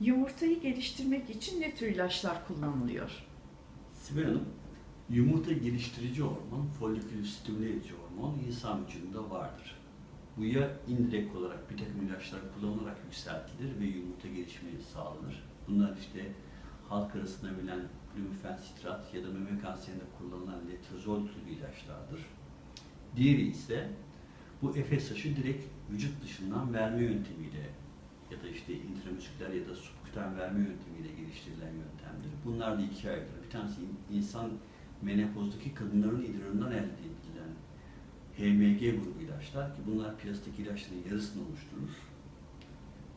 Yumurtayı geliştirmek için ne tür ilaçlar kullanılıyor? Sibel Hanım, yumurta geliştirici hormon, folikül stimüleyici hormon insan vücudunda vardır. Bu ya indirekt olarak bir takım ilaçlar kullanılarak yükseltilir ve yumurta gelişmeyi sağlanır. Bunlar işte halk arasında bilinen glumifensitrat ya da meme kanserinde kullanılan letrozol türü ilaçlardır. Diğeri ise bu FSH'ı direkt vücut dışından verme yöntemiyle ya da işte intramüsküler ya da subkutan verme yöntemiyle geliştirilen yöntemdir. Bunlar da ikiye ayrılır. Bir tanesi in- insan menopozdaki kadınların idrarından elde edilen HMG grubu ilaçlar ki bunlar piyasadaki ilaçların yarısını oluşturur.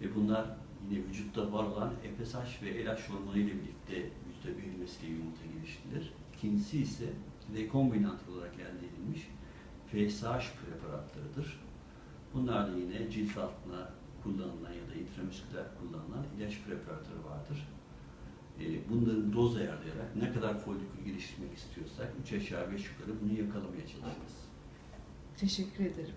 Ve bunlar yine vücutta var olan FSH ve LH hormonu ile birlikte vücuda verilmesiyle yumurta geliştirilir. İkincisi ise rekombinant olarak elde edilmiş FSH preparatlarıdır. Bunlar da yine cilt altına kullanılan ya da intramüsküler kullanılan ilaç preparatları vardır. Ee, Bunların doz ayarlayarak ne kadar folikül geliştirmek istiyorsak 3 aşağı 5 yukarı bunu yakalamaya çalışırız. Teşekkür ederim.